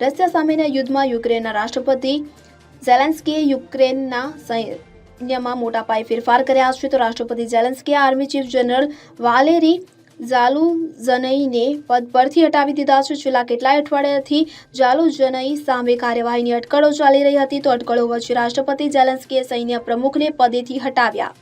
Russia સામેના યુદ્ધમાં યુક્રેનના રાષ્ટ્રપતિ ઝેલેન્સ્કીએ યુક્રેનના સૈન્યમાં મોટા પાયે ફેરફાર કર્યા. છે તો રાષ્ટ્રપતિ ઝેલેન્સ્કીએ આર્મી ચીફ જનરલ વાલેરી ઝાલુઝનઈને પદ પરથી હટાવી દીધા છે. છેલ્લા કેટલાય અઠવાડિયાથી ઝાલુઝનઈ સામે કાર્યવાહીની અટકળો ચાલી રહી હતી. તો અટકળો વચ્ચે રાષ્ટ્રપતિ ઝેલેન્સ્કીએ સૈન્ય પ્રમુખને પદેથી હટાવ્યા.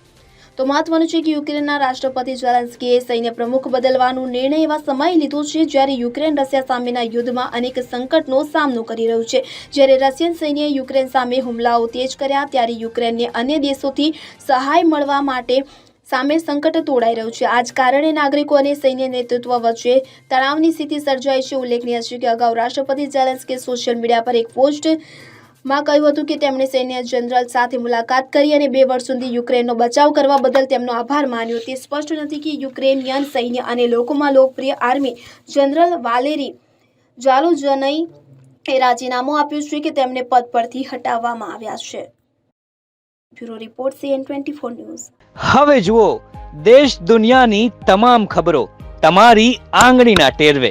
તો મહત્વનું છે કે યુક્રેનના રાષ્ટ્રપતિ ઝેલેન્સ્કીએ સૈન્ય પ્રમુખ બદલવાનો નિર્ણય એવા સમય લીધો છે જ્યારે યુક્રેન રશિયા સામેના યુદ્ધમાં અનેક સંકટનો સામનો કરી રહ્યું છે. જ્યારે રશિયન સૈન્યએ યુક્રેન સામે હુમલાઓ તેજ કર્યા ત્યારે યુક્રેનને અન્ય દેશોથી સહાય મળવા માટે સામે સંકટ તોડાઈ રહ્યું છે. આ જ કારણે નાગરિકો અને સૈન્ય નેતૃત્વ વચ્ચે તણાવની સ્થિતિ સર્જાઈ છે. ઉલ્લેખનીય છે કે અગાઉ રાષ્ટ્રપતિ ઝેલેન્સ્કીએ સોશિયલ મીડિયા પર એક પોસ્ટ માં કહ્યું હતું કે તેમણે સૈન્ય જનરલ સાથે મુલાકાત કરી અને બે વર્ષ સુધી યુક્રેનનો બચાવ કરવા બદલ તેમનો આભાર માન્યો. તે સ્પષ્ટ નથી કે યુક્રેનિયન સૈન્ય અને લોકોમાં લોકપ્રિય આર્મી જનરલ વાલેરી જાલુજનઈ એ રાજીનામું આપ્યું છે કે તેમને પદ પરથી હટાવવામાં આવ્યા છે. Bureau report CN twenty four news. હવે જુઓ, દેશ દુનિયાની તમામ ખબરો તમારી આંગળીના ટેરવે.